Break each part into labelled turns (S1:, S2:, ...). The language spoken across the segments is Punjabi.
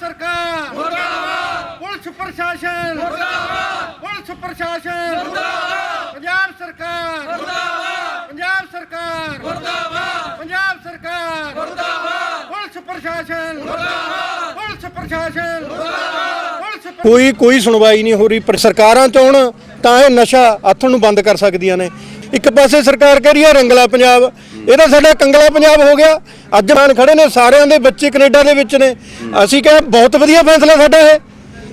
S1: ਸਰਕਾਰ। ਮੁਰਦਾਬਾਦ। ਪੁਲਿਸ ਪ੍ਰਸ਼ਾਸਨ। ਮੁਰਦਾਬਾਦ। ਪੁਲਿਸ ਪ੍ਰਸ਼ਾਸਨ। ਮੁਰਦਾਬਾਦ। ਪੰਜਾਬ ਸਰਕਾਰ। ਮੁਰਦਾਬਾਦ। ਪੰਜਾਬ ਸਰਕਾਰ। ਮੁਰਦਾਬਾਦ। ਪੰਜਾਬ ਸਰਕਾਰ। ਮੁਰਦਾਬਾਦ। ਪੁਲਿਸ ਪ੍ਰਸ਼ਾਸਨ। ਮੁਰਦਾਬਾਦ। ਪੁਲਿਸ ਪ੍ਰਸ਼ਾਸਨ। ਮੁਰਦਾਬਾਦ। ਪੁਲਿਸ
S2: ਕੋਈ ਕੋਈ ਸੁਣਵਾਈ ਨਹੀਂ ਹੋ ਰਹੀ ਪਰ ਸਰਕਾਰਾਂ ਚਾਹਣ ਤਾਂ ਇਹ ਨਸ਼ਾ ਆਥਣ ਨੂੰ ਬੰਦ ਕਰ ਸਕਦੀਆਂ ਨੇ। ਇੱਕ ਪਾਸੇ ਸਰਕਾਰ ਕਹਿ ਰਹੀ ਹੈ ਰੰਗਲਾ ਪੰਜਾਬ। ਇਹਦਾ ਸਾਡਾ ਕੰਗਲਾ ਪੰਜਾਬ ਹੋ ਗਿਆ। ਅੱਜ ਮਾਨ ਖੜੇ ਨੇ ਸਾਰਿਆਂ ਦੇ ਬੱਚੇ ਕੈਨੇਡਾ ਦੇ ਵਿੱਚ ਨੇ। ਅਸੀਂ ਕਹੇ ਬਹੁਤ ਵਧੀਆ ਫੈਸਲਾ ਸਾਡਾ ਇਹ।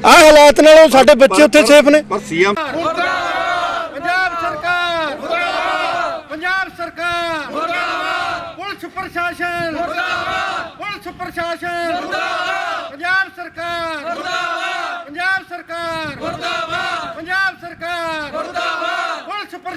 S2: ਆਹ ਹਾਲਾਤ ਨਾਲੋਂ ਸਾਡੇ ਬੱਚੇ ਉੱਥੇ ਸੇਫ ਨੇ।
S3: ਪਰ ਸੀਐਮ
S1: ਪੰਜਾਬ ਸਰਕਾਰ! ਮੁਰਦਾਬਾਦ! ਪੰਜਾਬ ਸਰਕਾਰ! ਮੁਰਦਾਬਾਦ! ਪੁਲਿਸ ਪ੍ਰਸ਼ਾਸਨ! ਮੁਰਦਾਬਾਦ! ਪੁਲਿਸ ਪ੍ਰਸ਼ਾਸਨ! ਮੁਰਦਾਬਾਦ! ਪੰਜਾਬ ਸਰਕਾਰ! ਮੁਰਦਾਬਾਦ! ਪੰਜਾਬ ਸਰਕਾਰ! ਮੁਰਦਾਬਾਦ! ਪੰਜਾਬ ਸਰਕਾਰ! ਮੁਰਦਾਬਾਦ ਪੁਲਿਸ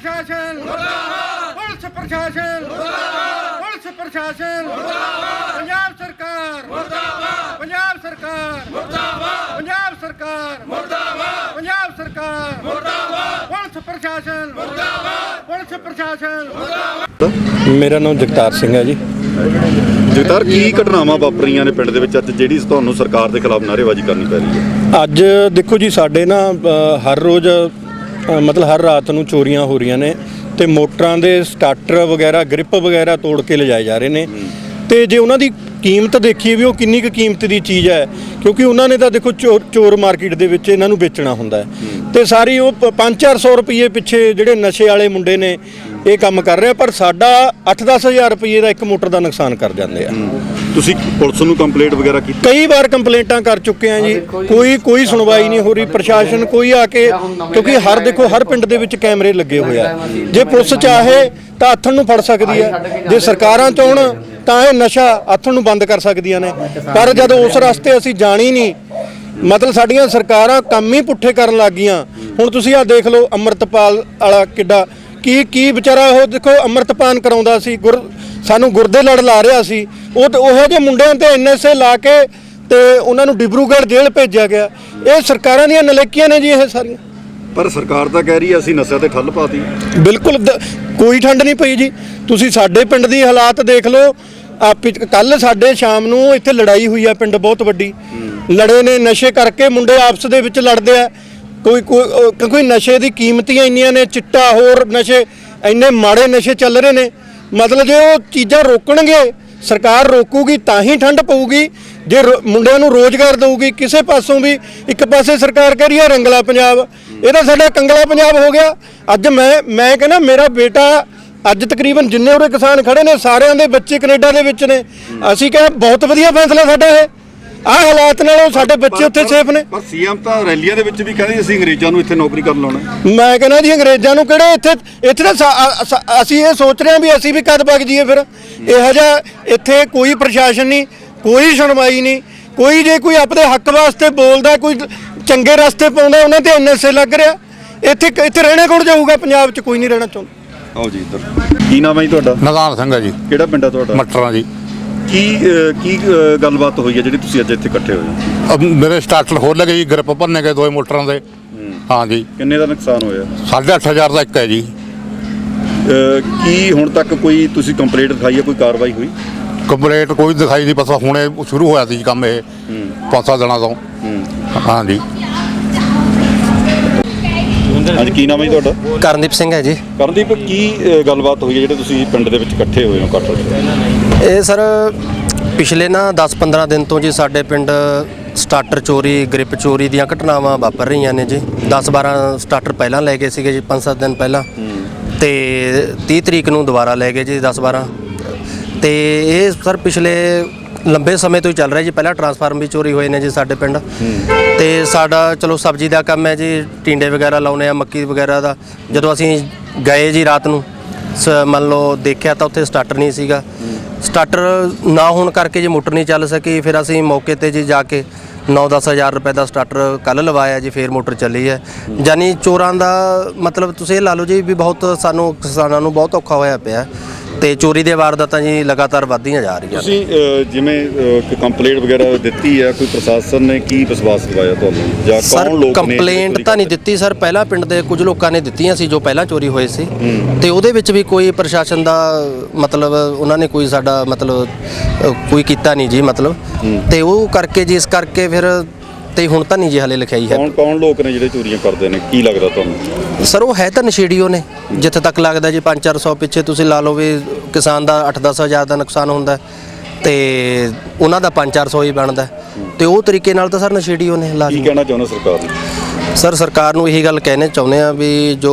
S1: ਪ੍ਰਸ਼ਾਸਨ। ਮੁਰਦਾਬਾਦ। ਪੁਲਿਸ ਪ੍ਰਸ਼ਾਸਨ। ਮੁਰਦਾਬਾਦ। ਪੁਲਿਸ ਪ੍ਰਸ਼ਾਸਨ। ਮੁਰਦਾਬਾਦ। ਪੰਜਾਬ ਸਰਕਾਰ। ਮੁਰਦਾਬਾਦ। ਪੰਜਾਬ ਸਰਕਾਰ। ਮੁਰਦਾਬਾਦ। ਪੰਜਾਬ ਸਰਕਾਰ। ਮੁਰਦਾਬਾਦ। ਪੰਜਾਬ ਸਰਕਾਰ। ਮੁਰਦਾਬਾਦ। ਪੁਲਿਸ ਪ੍ਰਸ਼ਾਸਨ। ਮੁਰਦਾਬਾਦ। ਪੁਲਿਸ ਪ੍ਰਸ਼ਾਸਨ।
S2: ਮੇਰਾ ਨਾਮ ਜਗਤਾਰ ਸਿੰਘ ਹੈ ਜੀ।
S3: ਜਗਤਾਰ ਕੀ ਘਟਨਾਵਾਂ ਵਾਪਰੀਆਂ ਨੇ ਪਿੰਡ ਦੇ ਵਿੱਚ? ਅੱਜ ਜਿਹੜੀ ਤੁਹਾਨੂੰ ਸਰਕਾਰ ਦੇ ਖਿਲਾਫ ਨਾਅਰੇਬਾਜ਼ੀ ਕਰਨੀ ਪੈ ਰਹੀ ਹੈ।
S2: ਅੱਜ ਦੇਖੋ ਜੀ ਸਾਡੇ ਨਾ ਹਰ ਰੋਜ਼ ਅ, ਮਤਲਬ ਹਰ ਰਾਤ ਨੂੰ ਚੋਰੀਆਂ ਹੋ ਰਹੀਆਂ ਨੇ ਤੇ ਮੋਟਰਾਂ ਦੇ ਸਟਾਰਟਰ ਵਗੈਰਾ ਗ੍ਰਿਪ ਵਗੈਰਾ ਤੋੜ ਕੇ ਲਿਜਾਏ ਜਾ ਰਹੇ ਨੇ। ਤੇ ਜੇ ਉਹਨਾਂ ਦੀ ਕੀਮਤ ਦੇਖੀਏ ਵੀ ਉਹ ਕਿੰਨੀ ਕੁ ਕੀਮਤ ਦੀ ਚੀਜ਼ ਹੈ ਕਿਉਂਕਿ ਉਹਨਾਂ ਨੇ ਤਾਂ ਦੇਖੋ ਚੋਰ ਚੋਰ ਮਾਰਕੀਟ ਦੇ ਵਿੱਚ ਇਹਨਾਂ ਨੂੰ ਵੇਚਣਾ ਹੁੰਦਾ ਹੈ। ਤੇ ਸਾਰੀ ਉਹ 5-400 ਰੁਪਏ ਪਿੱਛੇ ਜਿਹੜੇ ਨਸ਼ੇ ਵਾਲੇ ਮੁੰਡੇ ਨੇ ਇਹ ਕੰਮ ਕਰ ਰਹੇ ਆ ਪਰ ਸਾਡਾ 8-10000 ਰੁਪਏ ਦਾ ਇੱਕ ਮੋਟਰ ਦਾ ਨੁਕਸਾਨ ਕਰ ਜਾਂਦੇ ਆ।
S3: ਤੁਸੀਂ ਪੁਲਿਸ ਨੂੰ ਕੰਪਲੇਂਟ ਵਗੈਰਾ ਕੀਤੀ?
S2: ਕਈ ਵਾਰ ਕੰਪਲੇਂਟਾਂ ਕਰ ਚੁੱਕੇ ਆ ਜੀ। ਕੋਈ ਕੋਈ ਸੁਣਵਾਈ ਨਹੀਂ ਹੋ ਰਹੀ ਪ੍ਰਸ਼ਾਸਨ ਕੋਈ ਆ ਕੇ ਕਿਉਂਕਿ ਹਰ ਦੇਖੋ ਹਰ ਪਿੰਡ ਦੇ ਵਿੱਚ ਕੈਮਰੇ ਲੱਗੇ ਹੋਏ ਆ। ਜੇ ਪੁਲਿਸ ਚਾਹੇ ਤਾਂ ਹੱਥਣ ਨੂੰ ਫੜ ਸਕਦੀ ਹੈ ਜੇ ਸਰਕਾਰਾਂ ਚਾਹਣ ਤਾਂ ਇਹ ਨਸ਼ਾ ਹੱਥਣ ਨੂੰ ਬੰਦ ਕਰ ਸਕਦੀਆਂ ਨੇ। ਪਰ ਜਦ ਉਸ ਰਸਤੇ ਅਸੀਂ ਜਾਣੀ ਨਹੀਂ ਮਤਲਬ ਸਾਡੀਆਂ ਸਰਕਾਰਾਂ ਕੰਮ ਹੀ ਪੁੱਠੇ ਕਰਨ ਲੱਗ ਗਈਆਂ ਹੁਣ ਤੁਸੀਂ ਆ ਦੇਖ ਲਓ ਅੰਮ੍ਰਿਤਪਾਲ ਵਾਲਾ ਕਿੱਡਾ ਕੀ ਕੀ ਵਿਚਾਰਾ ਉਹ ਦੇਖੋ ਅੰਮ੍ਰਿਤਪਾਨ ਕਰਾਉਂਦਾ ਸੀ ਗੁਰ ਸਾਨੂੰ ਗੁਰਦੇ ਲੜ ਲਾ ਰਿਹਾ ਸੀ। ਉਹ ਉਹੋ ਜਿਹੇ ਮੁੰਡਿਆਂ ਤੇ ਐਨਐਸਏ ਲਾ ਕੇ ਤੇ ਉਹਨਾਂ ਨੂੰ ਡਿਬਰੂਗੜ੍ਹ ਜੇਲ੍ਹ ਭੇਜਿਆ ਗਿਆ। ਇਹ ਸਰਕਾਰਾਂ ਦੀਆਂ ਨਲੇਕੀਆਂ ਨੇ ਜੀ ਇਹ ਸਾਰੀਆਂ।
S3: ਪਰ ਸਰਕਾਰ ਤਾਂ ਕਹਿ ਰਹੀ ਹੈ ਅਸੀਂ ਨਸ਼ਿਆਂ ਤੇ ਠੱਲ ਪਾਤੀ।
S2: ਬਿਲਕੁਲ ਕੋਈ ਠੰਡ ਨਹੀਂ ਪਈ ਜੀ। ਤੁਸੀਂ ਸਾਡੇ ਪਿੰਡ ਦੀ ਹਾਲਾਤ ਦੇਖ ਲਓ। ਕੱਲ ਸਾਡੇ ਸ਼ਾਮ ਨੂੰ ਇੱਥੇ ਲੜਾਈ ਹੋਈ ਆ ਪਿੰਡ ਬਹੁਤ ਵੱਡੀ। ਲੜੇ ਨੇ ਨਸ਼ੇ ਕਰਕੇ ਮੁੰਡੇ ਆਪਸ ਦੇ ਵਿੱਚ ਲੜਦੇ ਆ। ਕੋਈ ਕੋਈ ਕਿਉਂਕਿ ਨਸ਼ੇ ਦੀ ਕੀਮਤੀਆਂ ਇੰਨੀਆਂ ਨੇ, ਚਿੱਟਾ ਹੋਰ ਨਸ਼ੇ, ਇੰਨੇ ਮਾੜੇ ਨਸ਼ੇ ਚੱਲ ਰਹੇ ਨੇ। ਮਤਲਬ ਜੇ ਉਹ ਚੀਜ਼ਾਂ ਰੋਕਣਗੇ, ਸਰਕਾਰ ਰੋਕੂਗੀ ਤਾਂ ਹੀ ਠੰਡ ਪਊਗੀ। ਜੇ ਰੋ- ਮੁੰਡਿਆਂ ਨੂੰ ਰੋਜ਼ਗਾਰ ਦੇਊਗੀ, ਕਿਸੇ ਪਾਸੋਂ ਵੀ ਇੱਕ ਪਾਸੇ ਸਰਕਾਰ ਕਹਿ ਰਹੀ ਹੈ ਰੰਗਲਾ ਪੰਜਾਬ। ਇਹ ਤਾਂ ਸਾਡਾ ਕੰਗਲਾ ਪੰਜਾਬ ਹੋ ਗਿਆ। ਅੱਜ ਮੈਂ ਮੈਂ ਕਹਿੰਦਾ ਮੇਰਾ ਬੇਟਾ ਅੱਜ ਤਕਰੀਬਨ ਜਿੰਨੇ ਉਰੇ ਕਿਸਾਨ ਖੜੇ ਨੇ, ਸਾਰਿਆਂ ਦੇ ਬੱਚੇ ਕੈਨੇਡਾ ਦੇ ਵਿੱਚ ਨੇ। ਅਸੀਂ ਕਹੇ ਬਹੁਤ ਵਧੀਆ ਫੈਸਲਾ ਸਾਡਾ ਇਹ। ਆਹ ਹਾਲਾਤ ਨਾਲੋਂ ਸਾਡੇ ਬੱਚੇ ਉੱਥੇ ਸੇਫ ਨੇ।
S3: ਪਰ ਸੀਐਮ ਤਾਂ ਰੈਲੀਆਂ ਦੇ ਵਿੱਚ ਵੀ ਕਹਿੰਦੇ ਅਸੀਂ ਅੰਗਰੇਜ਼ਾਂ ਨੂੰ ਇੱਥੇ ਨੌਕਰੀ ਕਰਨ ਲਾਉਣਾ
S2: ਮੈਂ ਕਹਿੰਦਾ ਜੀ ਅੰਗਰੇਜ਼ਾਂ ਨੂੰ ਕਿਹੜੇ ਇੱਥੇ ਇੱਥੇ ਤਾਂ ਅਸੀਂ ਇਹ ਸੋਚ ਰਹੇ ਹਾਂ ਵੀ ਅਸੀਂ ਵੀ ਕਦ ਵਗ ਜਾਈਏ ਫਿਰ। ਇਹੋ ਜਿਹਾ ਇੱਥੇ ਕੋਈ ਪ੍ਰਸ਼ਾਸਨ ਨਹੀਂ ਕੋਈ ਸੁਣਵਾਈ ਨਹੀਂ। ਕੋਈ ਜੇ ਕੋਈ ਆਪਣੇ ਹੱਕ ਵਾਸਤੇ ਬੋਲਦਾ ਕੋਈ ਚੰਗੇ ਰਸਤੇ ਪਾਉਂਦਾ ਉਹਨਾਂ ਤੇ ਐਨਐਸਏ ਲੱਗ ਰਿਹਾ। ਇੱਥੇ ਇੱਥੇ ਰਹਿਣਾ ਕੌਣ ਜਾਊਗਾ ਪੰਜਾਬ 'ਚ ਕੋਈ ਨਹੀਂ ਰਹਿਣਾ ਚਾਹੁੰਦਾ।
S3: ਆਓ ਜੀ ਇੱਧਰ। ਕੀ ਨਾਮ ਹੈ ਜੀ ਤੁਹਾਡਾ?
S4: ਨਦਾਨ ਸਿੰਘ ਹੈ ਜੀ।
S3: ਕਿਹੜਾ ਪਿੰਡ ਹੈ ਤੁਹਾਡਾ?
S4: ਮਟਰਾਂ ਜੀ।
S3: ਕੀ ਅਹ, ਕੀ ਅਹ, ਗੱਲਬਾਤ ਹੋਈ ਹੈ ਜਿਹੜੀ ਤੁਸੀਂ ਅੱਜ ਇੱਥੇ ਇਕੱਠੇ ਹੋਏ ਹੋ?
S4: ਅਬ ਮੇਰੇ ਸਟਾਰਟਰ ਖੋਲ ਲਗੇ ਜੀ ਗ੍ਰਿਪ ਭੰਨੇ ਗਏ ਦੋਏ ਮੋਟਰਾਂ ਦੇ। ਹਾਂ। ਜੀ।
S3: ਕਿੰਨੇ ਦਾ ਨੁਕਸਾਨ ਹੋਇਆ?
S4: 8500 ਦਾ ਇੱਕ ਹੈ ਜੀ।
S3: ਅਹ, ਕੀ ਹੁਣ ਤੱਕ ਕੋਈ ਤੁਸੀਂ ਕੰਪਲੇਂਟ ਦਿਖਾਈ ਹੈ ਕੋਈ ਕਾਰਵਾਈ ਹੋਈ?
S4: ਕੰਪਲੀਟ ਕੋਈ ਦਿਖਾਈ ਨਹੀਂ ਪਤਾ ਹੁਣੇ ਸ਼ੁਰੂ ਹੋਇਆ ਸੀ ਜੀ ਕੰਮ ਇਹ ਪੰਜ ਸੱਤ ਦਿਨਾਂ ਤੋਂ। ਹਾਂ ਜੀ।
S3: ਅੱਜ ਕੀ ਨਾਮ ਹੈ ਜੀ ਤੁਹਾਡਾ?
S5: ਕਰਨਦੀਪ ਸਿੰਘ ਹੈ ਜੀ।
S3: ਕਰਨਦੀਪ ਕੀ ਗੱਲਬਾਤ ਹੋਈ ਹੈ ਜਿਹੜੇ ਤੁਸੀਂ ਪਿੰਡ ਦੇ ਵਿੱਚ ਇਕੱਠੇ ਹੋਏ ਹੋ ਹੋਏ
S5: ਇਹ ਸਰ ਪਿਛਲੇ ਨਾ 10-15 ਦਿਨ ਤੋਂ ਜੀ ਸਾਡੇ ਪਿੰਡ ਸਟਾਰਟਰ ਚੋਰੀ ਗ੍ਰਿਪ ਚੋਰੀ ਦੀਆਂ ਘਟਨਾਵਾਂ ਵਾਪਰ ਰਹੀਆਂ ਨੇ ਜੀ। 10-12 ਸਟਾਰਟਰ ਪਹਿਲਾਂ ਲੈ ਗਏ ਸੀਗੇ ਜੀ 5-7 ਦਿਨ ਪਹਿਲਾਂ। ਤੇ 30 ਤਰੀਕ ਨੂੰ ਦੁਬਾਰਾ ਲੈ ਗਏ ਜੀ 10-12 ਤੇ ਇਹ ਸਰ ਪਿਛਲੇ ਲੰਬੇ ਸਮੇਂ ਤੋਂ ਹੀ ਚੱਲ ਰਿਹਾ ਜੀ। ਪਹਿਲਾਂ ਟਰਾਂਸਫਾਰਮ ਵੀ ਚੋਰੀ ਹੋਏ ਨੇ ਜੀ ਸਾਡੇ ਪਿੰਡ। ਤੇ ਸਾਡਾ, ਚਲੋ ਸਬਜ਼ੀ ਦਾ ਕੰਮ ਹੈ ਜੀ। ਟਿੰਡੇ ਵਗੈਰਾ ਲਾਉਨੇ ਆ, ਮੱਕੀ ਵਗੈਰਾ ਦਾ। ਜਦੋਂ ਅਸੀਂ ਗਏ ਜੀ ਰਾਤ ਨੂੰ, ਸ- ਮੰਨ ਲਓ ਦੇਖਿਆ ਤਾਂ ਉੱਥੇ ਸਟਾਰਟਰ ਨਹੀਂ ਸੀਗਾ। ਸਟਾਰਟਰ ਨਾ ਹੋਣ ਕਰਕੇ ਜੇ ਮੋਟਰ ਨਹੀਂ ਚੱਲ ਸਕੀ, ਫਿਰ ਅਸੀਂ ਮੌਕੇ ਤੇ ਜੀ ਜਾ ਕੇ 9-10 ਹਜ਼ਾਰ ਰੁਪਏ ਦਾ ਸਟਾਰਟਰ ਕੱਲ ਲਵਾਇਆ ਜੀ, ਫੇਰ ਮੋਟਰ ਚੱਲੀ ਹੈ। ਯਾਨੀ ਚੋਰਾਂ ਦਾ ਮਤਲਬ ਤੁਸੀਂ ਇਹ ਲਾ ਲਓ ਜੀ ਵੀ ਬਹੁਤ ਸਾਨੂੰ ਕਿਸਾਨਾਂ ਨੂੰ ਬਹੁਤ ਔਖਾ ਹੋਇਆ ਪਿਆ। ਤੇ ਚੋਰੀ ਦੀਆਂ ਵਾਰਦਾਤਾਂ ਜੀ ਲਗਾਤਾਰ ਵੱਧਦੀਆਂ ਜਾ ਰਹੀਆਂ ਨੇ।
S3: ਤੁਸੀਂ ਅ, ਜਿਵੇਂ ਕੰਪਲੇਂਟ ਵਗੈਰਾ ਦਿੱਤੀ ਹੈ ਕੋਈ ਪ੍ਰਸ਼ਾਸਨ ਨੇ ਕੀ ਵਿਸ਼ਵਾਸ ਦਿਵਾਇਆ ਤੁਹਾਨੂੰ? ਜਾਂ
S5: ਸਰ
S3: ਕੌਣ ਲੋਕ ਨੇ
S5: ਕੰਪਲੇਂਟ ਤਾਂ ਨਹੀਂ ਦਿੱਤੀ ਸਰ ਪਹਿਲਾਂ ਪਿੰਡ ਦੇ ਕੁਝ ਲੋਕਾਂ ਨੇ ਦਿੱਤੀਆਂ ਸੀ ਜੋ ਪਹਿਲਾਂ ਚੋਰੀ ਹੋਏ ਸੀ। ਤੇ ਉਹਦੇ ਵਿੱਚ ਵੀ ਕੋਈ ਪ੍ਰਸ਼ਾਸਨ ਦਾ ਮਤਲਬ ਉਹਨਾਂ ਨੇ ਕੋਈ ਸਾਡਾ ਮਤਲਬ ਅ, ਕੋਈ ਕੀਤਾ ਨਹੀਂ ਜੀ ਮਤਲਬ। ਤੇ ਉਹ ਕਰਕੇ ਜੀ ਇਸ ਕਰਕੇ ਫਿਰ ਤੇ ਹੁਣ ਤਾਂ ਨਹੀਂ ਜੀ ਹਲੇ ਲਿਖਾਈ ਹੈ।
S3: ਕੌਣ ਕੌਣ ਲੋਕ ਨੇ ਜਿਹੜੇ ਚੋਰੀਆਂ ਕਰਦੇ ਨੇ? ਕੀ ਲੱਗਦਾ ਤੁਹਾਨੂੰ?
S5: ਸਰ ਉਹ ਹੈ ਤਾਂ ਨਸ਼ੇੜੀਓ ਨੇ। ਜਿੱਥੇ ਤੱਕ ਲੱਗਦਾ ਜੀ 5-400 ਪਿੱਛੇ ਤੁਸੀਂ ਲਾ ਲਓ ਵੀ ਕਿਸਾਨ ਦਾ 8-10 ਹਜ਼ਾਰ ਦਾ ਨੁਕਸਾਨ ਹੁੰਦਾ ਤੇ ਉਹਨਾਂ ਦਾ 5-400 ਹੀ ਬਣਦਾ। ਤੇ ਉਹ ਤਰੀਕੇ ਨਾਲ ਤਾਂ ਸਰ ਨਸ਼ੇੜੀਓ ਨੇ
S3: ਕੀ
S5: ਲਾਜ਼ਮੀ।
S3: ਕਹਿਣਾ ਚਾਹੁੰਦਾ ਸਰਕਾਰ ਨੂੰ?
S5: ਸਰ ਸਰਕਾਰ ਨੂੰ ਇਹੀ ਗੱਲ ਕਹਿਣੇ ਚਾਹੁੰਦੇ ਆ ਵੀ ਜੋ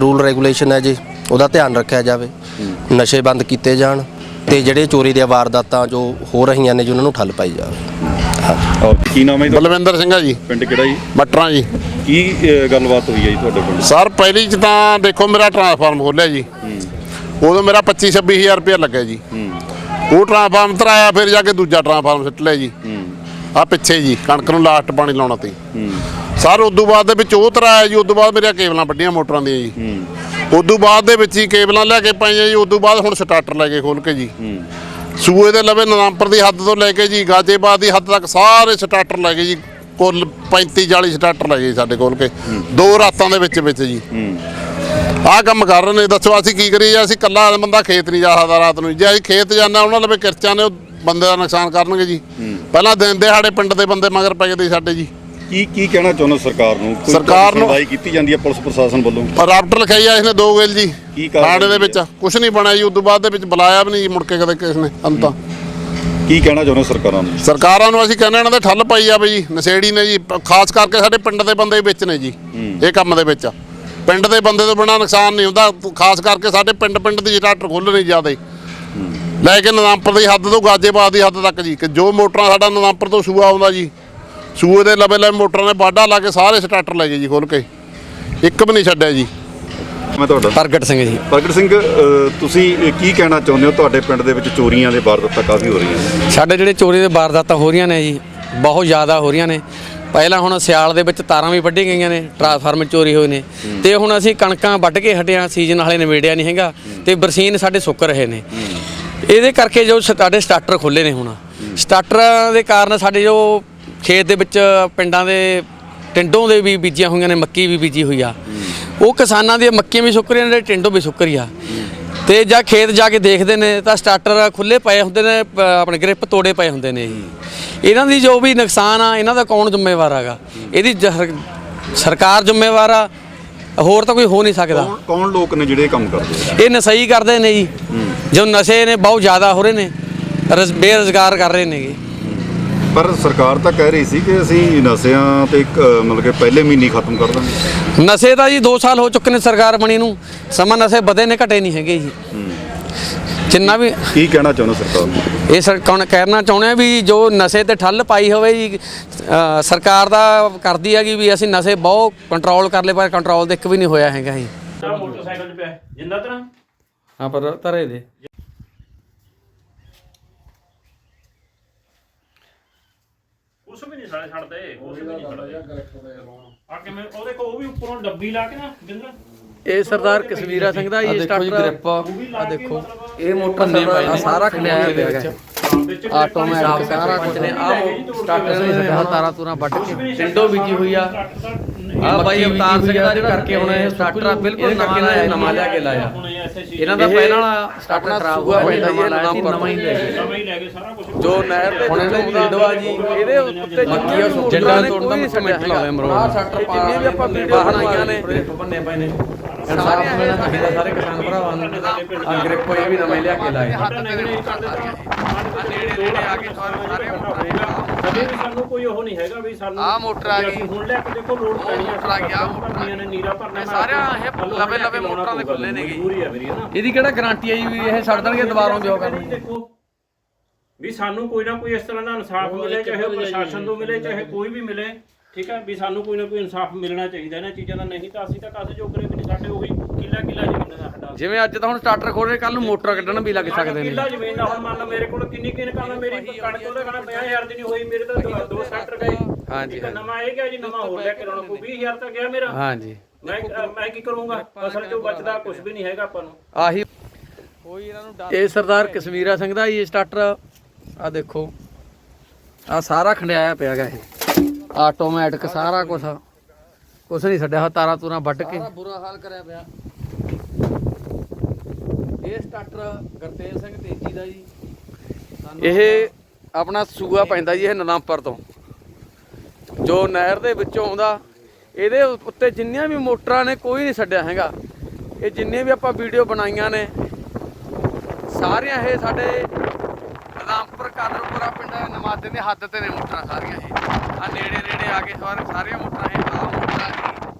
S5: ਰੂਲ ਰੈਗੂਲੇਸ਼ਨ ਹੈ ਜੀ ਉਹਦਾ ਧਿਆਨ ਰੱਖਿਆ ਜਾਵੇ। ਨਸ਼ੇ ਬੰਦ ਕੀਤੇ ਜਾਣ ਤੇ ਜਿਹੜੇ ਚੋਰੀ ਦੀਆਂ ਵਾਰਦਾਤਾਂ ਜੋ ਹੋ ਰਹੀਆਂ ਨੇ ਜੀ ਉਹਨਾਂ ਨੂੰ ਠੱਲ ਪਾਈ ਜਾਵੇ।
S3: ਔਰ ਕੀ ਨਾਮ ਹੈ ਜੀ ਤੁਹਾਡਾ?
S4: ਬਲਵਿੰਦਰ ਸਿੰਘ ਆ ਜੀ।
S3: ਪਿੰਡ ਕਿਹੜਾ ਜੀ?
S4: ਮਟਰਾਂ ਜੀ।
S3: ਕੀ ਗੱਲਬਾਤ ਹੋਈ ਹੈ ਜੀ ਤੁਹਾਡੇ ਪਿੰਡ?
S4: ਸਰ ਪਹਿਲੀ ਚ ਤਾਂ ਦੇਖੋ ਮੇਰਾ ਟ੍ਰਾਂਸਫਾਰਮ ਖੋਲਿਆ ਜੀ। ਉਦੋਂ ਮੇਰਾ 25 26000 ਰੁਪਏ ਲੱਗਿਆ ਜੀ। ਉਹ ਟ੍ਰਾਂਸਫਾਰਮ ਤਰਾਇਆ ਫਿਰ ਜਾ ਕੇ ਦੂਜਾ ਟ੍ਰਾਂਸਫਾਰਮ ਸਿੱਟ ਲਿਆ ਜੀ। ਆ ਪਿੱਛੇ ਜੀ ਕਣਕ ਨੂੰ ਲਾਸਟ ਪਾਣੀ ਲਾਉਣਾ ਤੀ ਸਰ ਉਦੋਂ ਬਾਅਦ ਦੇ ਵਿੱਚ ਉਹ ਤਰਾਇਆ ਜੀ ਉਦੋਂ ਬਾਅਦ ਮੇਰੀਆਂ ਕੇਬਲਾਂ ਵੱਡੀਆਂ ਮੋਟਰਾਂ ਦੀਆਂ ਜੀ। ਉਦੋਂ ਬਾਅਦ ਦੇ ਵਿੱਚ ਹੀ ਕੇਬਲਾਂ ਲੈ ਕੇ ਪਾਈਆਂ ਜੀ ਉਦੋਂ ਬਾਅਦ ਹੁਣ ਸਟਾਰਟਰ ਲੈ ਕੇ ਖੋਲ ਕੇ ਜੀ। ਸੂਏ ਦੇ ਲਵੇ ਨਵਾਂਪਰ ਦੀ ਹੱਦ ਤੋਂ ਲੈ ਕੇ ਜੀ ਗਾਜੇਬਾਦ ਦੀ ਹੱਦ ਤੱਕ ਸਾਰੇ ਸਟਾਰਟਰ ਲੈ ਗਏ ਜੀ ਕੁੱਲ 35 40 ਸਟਾਰਟਰ ਲੈ ਗਏ ਸਾਡੇ ਕੋਲ ਕੇ। ਦੋ ਰਾਤਾਂ ਦੇ ਵਿੱਚ ਵਿੱਚ ਜੀ। ਆਹ ਕੰਮ ਕਰ ਰਹੇ ਨੇ ਦੱਸੋ ਅਸੀਂ ਕੀ ਕਰੀਏ? ਅਸੀਂ ਕੱਲਾ ਬੰਦਾ ਖੇਤ ਨਹੀਂ ਜਾ ਸਕਦਾ ਰਾਤ ਨੂੰ। ਜੇ ਅਸੀਂ ਖੇਤ ਜਾਂਦਾ ਉਹਨਾਂ ਲਵੇ ਕਿਰਚਾਂ ਨੇ ਉਹ ਬੰਦੇ ਦਾ ਨੁਕਸਾਨ ਕਰਨਗੇ ਜੀ। ਪਹਿਲਾਂ ਦਿਨ ਦਿਹਾੜੇ ਪਿੰਡ ਦੇ ਬੰਦੇ ਮਗਰ ਪੈ ਗਏ ਸਾਡੇ ਜੀ।
S3: ਕੀ ਕੀ ਕਹਿਣਾ ਚਾਹੁੰਦਾ ਸਰਕਾਰ ਨੂੰ? ਕੋਈ
S4: ਸਰਕਾਰ ਨੂੰ-
S3: ਸੁਣਵਾਈ ਕੀਤੀ ਜਾਂਦੀ ਹੈ ਪੁਲਿਸ ਪ੍ਰਸ਼ਾਸਨ ਵੱਲੋਂ?
S4: ਪਰ ਰਾਪਟਰ ਲਿਖਾਈ ਆ ਇਸਨੇ ਦੋ ਵੇਲ ਜੀ।
S3: ਕੀ ਕਾਰਵਾਈ
S4: ਥਾਣੇ ਦੇ ਵਿੱਚ ਕੁਝ ਨਹੀਂ ਬਣਿਆ ਜੀ ਉਦੋਂ ਬਾਅਦ ਦੇ ਵਿੱਚ ਬੁਲਾਇਆ ਵੀ ਨਹੀਂ ਜੀ ਮੁੜ ਕੇ ਕਦੇ ਕਿਸ ਨੇ ਅੰਤਾਂ।
S3: ਕੀ ਕਹਿਣਾ ਚਾਹੁੰਦਾ ਸਰਕਾਰਾਂ ਨੂੰ?
S4: ਸਰਕਾਰਾਂ ਨੂੰ ਅਸੀਂ ਕਹਿੰਦੇ ਇਹਨਾਂ ਦੇ ਠੱਲ ਪਾਈ ਜਾਵੇ ਜੀ ਨਸ਼ੇੜੀ ਨੇ ਜੀ ਪ- ਖਾਸ ਕਰਕੇ ਸਾਡੇ ਪਿੰਡ ਦੇ ਬੰਦੇ ਵਿੱਚ ਨੇ ਜੀ ਇਹ ਕੰਮ ਦੇ ਵਿੱਚ। ਪਿੰਡ ਦੇ ਬੰਦੇ ਤੋਂ ਬਿਨਾ ਨੁਕਸਾਨ ਨਹੀਂ ਹੁੰਦਾ ਖਾਸ ਕਰਕੇ ਸਾਡੇ ਪਿੰਡ ਪਿੰਡ ਦੀ ਸਟਾਰਟਰ ਖੋਲ੍ਹਣੀ ਜ਼ਿਆਦੇ। ਲੈ ਕੇ ਨਜ਼ਾਮਪੁਰ ਦੀ ਹੱਦ ਤੋਂ ਗਾਜੇਬਾਦ ਦੀ ਹੱਦ ਤੱਕ ਜੀ ਕਿ ਜੋ ਮੋਟਰਾਂ ਸਾਡਾ ਨਜ਼ਾਮਪੁਰ ਤੋਂ ਸੂਆ ਆਉਂਦਾ ਜੀ ਸੂਏ ਦੇ ਲਵੇ ਲਵੇ ਮੋਟਰਾਂ ਨੇ ਬਾਡਾ ਲਾ ਕੇ ਸਾਰੇ ਸਟਾਰਟਰ ਲੈ ਗਏ ਜੀ ਖੋਲ ਕੇ। ਇੱਕ ਵੀ ਨਹੀਂ ਛੱਡਿਆ ਜੀ।
S3: ਮੈਂ ਤੁਹਾਡਾ
S6: ਪ੍ਰਗਟ ਸਿੰਘ ਜੀ।
S3: ਪ੍ਰਗਟ ਸਿੰਘ ਤੁਸੀਂ ਕੀ ਕਹਿਣਾ ਚਾਹੁੰਦੇ ਹੋ? ਤੁਹਾਡੇ ਪਿੰਡ ਦੇ ਵਿੱਚ ਚੋਰੀਆਂ ਦੇ ਵਾਰਦਾਤਾਂ ਕਾਫੀ ਹੋ ਰਹੀਆਂ ਨੇ।
S6: ਸਾਡੇ ਜਿਹੜੇ ਚੋਰੀ ਦੇ ਵਾਰਦਾਤਾਂ ਹੋ ਰਹੀਆਂ ਨੇ ਜੀ ਬਹੁਤ ਜ਼ਿਆਦਾ ਹੋ ਰਹੀਆਂ ਨੇ। ਪਹਿਲਾਂ ਹੁਣ ਸਿਆਲ ਦੇ ਵਿੱਚ ਤਾਰਾਂ ਵੀ ਵੱਢੀਆਂ ਗਈਆਂ ਨੇ ਟਰਾਂਸਫਾਰਮਰ ਚੋਰੀ ਹੋਏ ਨੇ। ਤੇ ਹੁਣ ਅਸੀਂ ਕਣਕਾਂ ਵੱਢ ਕੇ ਹਟਿਆ ਸੀਜ਼ਨ ਹਾਲੇ ਨਵੇੜਿਆ ਨਹੀਂ ਹੈਗਾ। ਤੇ ਬਰਸੀਨ ਸਾਡੇ ਸੁੱਕ ਰਹੇ ਨੇ। ਇਹਦੇ ਕਰਕੇ ਜੋ ਸਾਡੇ ਸਟਾਰਟਰ ਖੁੱਲੇ ਨੇ ਹੁਣ। ਸਟਾਰਟਰਾਂ ਦੇ ਕਾਰਨ ਸਾਡੇ ਜੋ ਖੇਤ ਦੇ ਵਿੱਚ ਪਿੰਡਾਂ ਦੇ ਟਿੰਡੋਂ ਦੇ ਵੀ ਬੀਜੀਆਂ ਹੋਈਆਂ ਨੇ ਮੱਕੀ ਵੀ ਬੀਜੀ ਹੋਈ ਆ। ਉਹ ਕਿਸਾਨਾਂ ਦੀਆਂ ਮੱਕੀਆਂ ਵੀ ਸੁੱਕ ਰਹੀਆਂ ਨੇ ਟਿੰਡੋਂ ਵੀ ਸੁੱਕ ਰਹੀ ਆ। ਤੇ ਜਾਂ ਖੇਤ ਜਾ ਕੇ ਦੇਖਦੇ ਨੇ ਤਾਂ ਸਟਾਰਟਰ ਖੁੱਲੇ ਪਏ ਹੁੰਦੇ ਨੇ ਆਪਣੇ ਗ੍ਰਿਪ ਤੋੜੇ ਪਏ ਹੁੰਦੇ ਨੇ ਜੀ ਇਹਨਾਂ ਦੀ ਜੋ ਵੀ ਨੁਕਸਾਨ ਆ ਇਹਨਾਂ ਦਾ ਕੌਣ ਜ਼ਿੰਮੇਵਾਰ ਹੈਗਾ? ਇਹਦੀ ਜ- ਸਰਕਾਰ ਜ਼ਿੰਮੇਵਾਰ ਆ ਹੋਰ ਤਾਂ ਕੋਈ ਹੋ ਨਹੀਂ ਸਕਦਾ।
S3: ਕੌਣ ਲੋਕ ਨੇ ਜਿਹੜੇ ਕੰਮ ਕਰਦੇ
S6: ਇਹ ਨਸ਼ਈ ਕਰਦੇ ਨੇ ਜੀ। ਜੋ ਨਸ਼ੇ ਨੇ ਬਹੁਤ ਜ਼ਿਆਦਾ ਹੋ ਰਹੇ ਨੇ। ਬੇਰੁਜ਼ਗਾਰ ਕਰ ਰਹੇ ਨੇਗੇ
S3: ਪਰ ਸਰਕਾਰ ਤਾਂ ਕਹਿ ਰਹੀ ਸੀ ਕਿ ਅਸੀਂ ਨਸ਼ਿਆਂ ਤੇ ਇੱਕ, ਅ, ਮਤਲਬ ਕਿ ਪਹਿਲੇ ਮਹੀਨੇ ਹੀ ਖਤਮ ਕਰ ਦਾਂਗੇ।
S6: ਨਸ਼ੇ ਤਾਂ ਜੀ 2 ਸਾਲ ਹੋ ਚੁੱਕੇ ਨੇ ਸਰਕਾਰ ਬਣੀ ਨੂੰ। ਸਮਾਂ ਨਸ਼ੇ ਵਧੇ ਨੇ ਘਟੇ ਨਹੀਂ ਹੈਗੇ ਜੀ। ਜਿੰਨਾ ਵੀ
S3: ਕੀ ਕਹਿਣਾ ਚਾਹੁੰਦਾ ਸਰਕਾਰ ਨੂੰ?
S6: ਇਹ ਸਰ ਕੌਣ ਕਹਿਣਾ ਚਾਹੁੰਦੇ ਆ ਵੀ ਜੋ ਨਸ਼ੇ ਤੇ ਠੱਲ ਪਾਈ ਹੋਵੇ ਜੀ ਅ, ਸਰਕਾਰ ਦਾ ਕਰਦੀ ਹੈਗੀ ਵੀ ਅਸੀਂ ਨਸ਼ੇ ਬਹੁਤ ਕੰਟਰੋਲ ਕਰ ਲਏ ਪਰ ਕੰਟਰੋਲ ਤੇ ਇੱਕ ਵੀ ਨਹੀਂ ਹੋਇਆ ਹੈਗਾ ਜੀ।
S7: ਮੋਟਰਸਾਈਕਲ 'ਚ ਪਿਆ ਜਿੰਦਾ ਤਰਾ
S6: ਹਾਂ ਪਰ ਧਰੇ ਦੇ।
S7: ਉਸ ਵੀ ਨਹੀਂ ਸਾਲੇ ਛੱਡਦੇ ਉਸ ਵੀ ਨਹੀਂ ਛੱਡਦੇ। ਆ ਕਿਵੇਂ ਉਹਦੇ ਕੋ ਉਹ ਵੀ ਉੱਪਰੋਂ ਡੱਬੀ ਲਾ ਕੇ ਨਾ ਬਿੰਦਰ?
S6: ਇਹ ਸਰਦਾਰ ਕਸ਼ਮੀਰਾ ਸਿੰਘ ਦਾ ਇਹ ਸਟਾਰਟਰ ਆ। ਦੇਖੋ। ਇਹ ਮੋਟਰ ਸਾਰਾ ਖਲਿਆ ਹੋਇਆ ਹੈ ਆਟੋਮੈਟਿਕ ਸਾਰਾ ਕੁਝ ਨੇ ਆ ਸਟਾਰਟਰ ਨੇ ਆਹ ਤਾਰਾਂ ਤੂਰਾਂ ਵੱਢ ਕੇ। ਟਿੰਡੋ ਬੀਜੀ ਹੋਈ ਆ। ਆ ਬਾਈ ਅਵਤਾਰ ਸਿੰਘ ਦਾ ਜਿਹੜਾ ਕਰਕੇ ਹੁਣ ਇਹ ਸਟਾਰਟਰ ਬਿਲਕੁਲ ਨਵਾਂ ਲਾਇਆ ਨਵਾਂ ਲਿਆ ਕੇ ਲਾਇਆ। ਇਹਨਾਂ ਦਾ ਪਹਿਲਾਂ ਵਾਲਾ ਸਟਾਰਟਰ ਖਰਾਬ ਹੋਇਆ ਜੀ ਨਵਾਂ ਨਵਾਂ ਹੀ ਲੈ ਗਏ।
S7: ਨਵਾਂ ਹੀ ਲੈ ਕੇ ਸਾਰਾ ਕੁਝ
S6: ਜੋ ਨਹਿਰ ਦੇ ਹੁਣ ਇਹਨੇ ਟਿੰਡੋ ਆ ਜੀ ਇਹਦੇ ਉੱਤੇ ਮੱਕੀ ਆ ਜੱਡਾ ਤੋੜਨ ਦਾ ਮਸਮੈਂਟ ਲਾਉਂਦੇ ਮਰੋ ਆ ਸਟਾਰਟਰ ਜਿੰਨੇ ਵੀ ਆਪਾਂ ਬਾਹਰ ਆਈਆਂ ਨੇ ਬੰਨੇ ਪਏ ਨੇ। ਸਾਰਾ ਮੇਰਾ ਚਾਹੀਦਾ ਸਾਰੇ ਕਿਸਾਨ ਭਰਾਵਾਂ ਨੂੰ ਆ ਗ੍ਰਿਪ ਇਹ ਵੀ ਨਵੇਂ ਲਿਆ ਕੇ ਲਾਏ।
S7: ਕਦੇ ਵੀ ਸਾਨੂੰ ਕੋਈ ਉਹ ਨਹੀਂ ਹੈਗਾ ਵੀ ਸਾਨੂੰ
S6: ਆਹ ਮੋਟਰ ਆ
S7: ਵੀ ਅਸੀਂ
S6: ਗਈ।
S7: ਹੁਣ ਲੈ ਕੇ ਦੇਖੋ ਲੋਡ ਪੈਣੀ ਆ
S6: ਮੋਟਰ ਆ ਗਈ, ਆਹ
S7: ਭਰਨੀਆਂ ਨੇ ਨੀਰਾ ਭਰਨਾ
S6: ਸਾਰਿਆਂ ਇਹ ਲਵੇ ਲਵੇ ਮੋਟਰਾਂ ਦੇ ਖੁੱਲੇ
S7: ਆ ਨਾ।
S6: ਇਹਦੀ ਕਿਹੜਾ ਗਾਰੰਟੀ ਜੀ ਵੀ ਇਹ ਛੱਡ ਦੇਣਗੇ ਦੁਬਾਰਾ ਜੋ
S7: ਨਹੀਂ ਦੇਖੋ। ਵੀ ਸਾਨੂੰ ਕੋਈ ਨਾ ਕੋਈ ਇਸ ਤਰ੍ਹਾਂ ਦਾ ਇਨਸਾਫ ਮਿਲੇ ਚਾਹੇ ਉਹ ਪ੍ਰਸ਼ਾਸਨ ਤੋਂ ਮਿਲੇ ਚਾਹੇ ਕੋਈ ਵੀ ਮਿਲੇ। ਠੀਕ ਹੈ ਵੀ ਸਾਨੂੰ ਕੋਈ ਨਾ ਕੋਈ ਇਨਸਾਫ ਮਿਲਣਾ ਚਾਹੀਦਾ ਇਹਨਾਂ ਚੀਜ਼ਾਂ ਦਾ ਨਹੀਂ ਤਾਂ ਅਸੀਂ ਤਾਂ ਕਾਸੇ ਜੋਗਰੇ ਵੀ ਨਹੀਂ ਸਾਡੇ ਉਹੀ ਕਿੱਲਾ ਕਿੱਲਾ ਜ਼ਮੀਨ ਦਾ ਸਾਡਾ
S6: ਜਿਵੇਂ ਅੱਜ ਤਾਂ ਹੁਣ ਸਟਾਰਟਰ ਖੋਲ ਰਹੇ ਕੱਲ ਨੂੰ ਮੋਟਰ ਕੱਢਣ ਵੀ ਲੱਗ ਸਕਦੇ ਨੇ।
S7: ਕਿੱਲਾ ਜ਼ਮੀਨ ਦਾ ਹੁਣ ਮੰਨ ਲਾ ਮੇਰੇ ਕੋਲ ਕਿੰਨੀ ਕਿੰਨ ਕੰਮ ਮੇਰੀ ਕਣਕ ਉਹਦਾ ਕਹਣਾ 50000 ਦੀ ਨਹੀਂ ਹੋਈ ਮੇਰੇ ਤਾਂ ਦੋ- ਦੋ ਸੈਕਟਰ ਗਏ
S6: ਹਾਂਜੀ,
S7: ਇੱਕ ਨਵਾਂ ਇਹ ਗਿਆ ਜੀ ਨਵਾਂ ਹੋਰ ਲੈ ਕੇ ਲਾਉਣਾ ਕੋਈ 20000 ਤਾਂ ਗਿਆ ਮੇਰਾ।
S6: ਹਾਂਜੀ।
S7: ਮੈਂ ਮੈਂ ਕੀ ਕਰੂੰਗਾ? ਅਸਲ ਚੋਂ ਬਚਦਾ ਕੁਝ ਵੀ ਨਹੀਂ ਹੈਗਾ ਆਪਾਂ ਨੂੰ।
S6: ਆਹੀ। ਕੋਈ ਇਹਨਾਂ ਨੂੰ ਇਹ ਸਰਦਾਰ ਕਸ਼ਮੀਰਾ ਸਿੰਘ ਦਾ ਜੀ ਸਟਾਰਟਰ ਆ। ਦੇਖੋ। ਆ ਸਾਰਾ ਖੰਡਿਆਇਆ ਪਿਆ ਗਾ ਇਹ। ਆਟੋਮੈਟਿਕ ਸਾਰਾ ਕੁਝ ਕੁਛ ਨਹੀਂ ਛੱਡਿਆ ਹੋਇਆ, ਤਾਰਾਂ ਤੂਰਾਂ ਵੱਢ ਕੇ। ਬੁਰਾ ਹਾਲ ਕਰਿਆ ਪਿਆ। ਇਹ ਸਟਾਰਟਰ ਗੁਰਤੇਜ ਸਿੰਘ ਤੇਜੀ ਦਾ ਜੀ। ਇਹ ਆਪਣਾ ਸੂਆ ਪੈਂਦਾ ਜੀ ਇਹ ਨਨਾਮਪੁਰ ਤੋਂ। ਜੋ ਨਹਿਰ ਦੇ ਵਿੱਚੋਂ ਆਉਂਦਾ ਇਹਦੇ ਉੱਤੇ ਜਿੰਨੀਆਂ ਵੀ ਮੋਟਰਾਂ ਨੇ ਕੋਈ ਨਹੀਂ ਛੱਡਿਆ ਹੈਗਾ। ਇਹ ਜਿੰਨੇ ਵੀ ਆਪਾਂ ਵੀਡੀਓ ਬਣਾਈਆਂ ਨੇ ਸਾਰੀਆਂ ਇਹ ਸਾਡੇ ਰਾਮਪੁਰ ਕਾਦਰਪੁਰਾ ਪਿੰਡ ਨਮਾਦੇ ਦੇ ਹੱਦ ਤੇ ਨੇ ਮੋਟਰਾਂ ਸਾਰੀਆਂ ਇਹ ਆ ਨੇੜੇ ਨੇੜੇ ਆ ਕੇ ਸਾਰੇ ਸਾਰੀਆਂ ਮੋਟਰਾਂ ਇਹ ਆ ਮੋਟਰ ਆ ਗਈ।